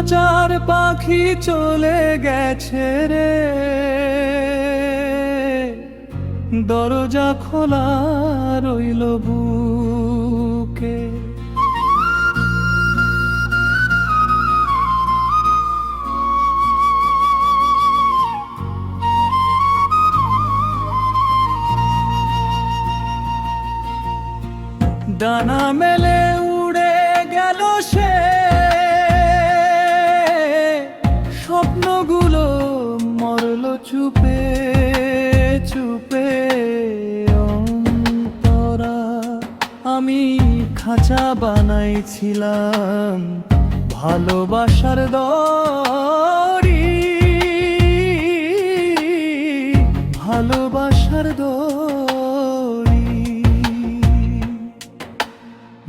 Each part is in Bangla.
খাঁচার পাখি চলে গেছে রে। দরজা খোলা রইল বুকে। ডানা মেলে চুপে চুপে অন্তরা। আমি খাঁচা বানাইছিলাম ভালোবাসার দড়ি। ভালোবাসার দড়ি।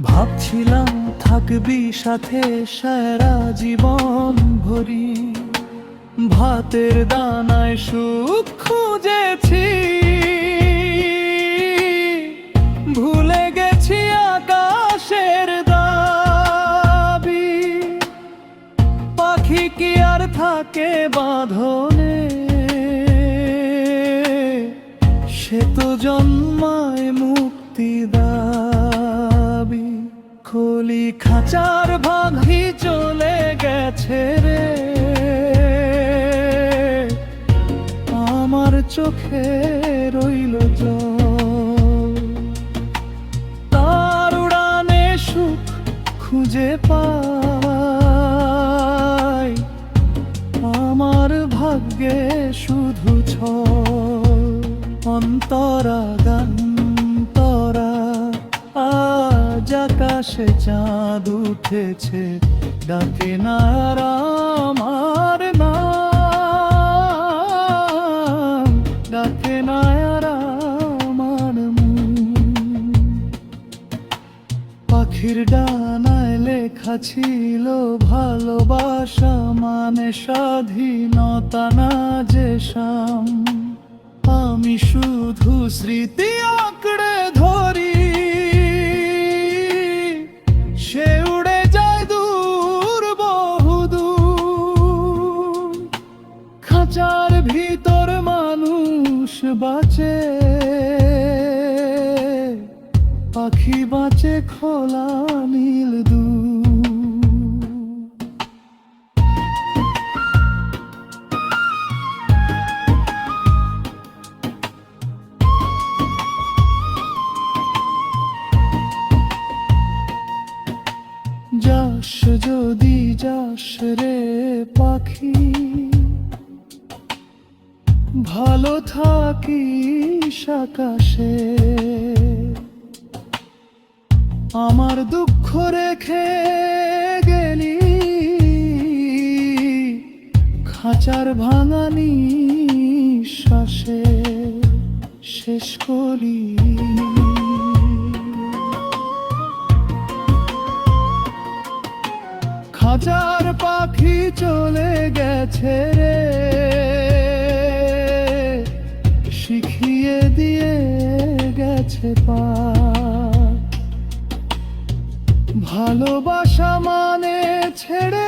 ভাবছিলাম থাকবি সাথে সারা জীবন ভরি। ভাতের দানায় সুখ খুঁজেছি। ভুলে গেছি আকাশের দাবি। পাখি কি আর থাকে বাঁধনে? সে তো জন্মায় চোখে রইল তার উড়ানে সুখ খুঁজে পাই আমার ভাগ্যে শুধু ছ অন্তরা গান্তরা আজ আকাশে চাঁদ উঠেছে। ডাকে না পাখির ডানায় লেখা ছিল, ভালোবাসা মানে স্বাধীনতা না যে শাম। আমি শুধু স্মৃতি আঁকড়ে ধরি। সে উড়ে যায় দূর, বহুদূর। খাঁচার ভিতর মানুষ বাঁচে। পাখি বাঁচে খোলা নীল দু যাস যদি যাস রে পাখি ভালো থাকিস আকাশে। আমার দুঃখ রেখে গেলি। খাঁচার ভাঙানি শ্বাসে শেষ করি। খাঁচার পাখি চলে গেছে রে। শিখিয়ে দিয়ে গেছে পা। ছেড়ে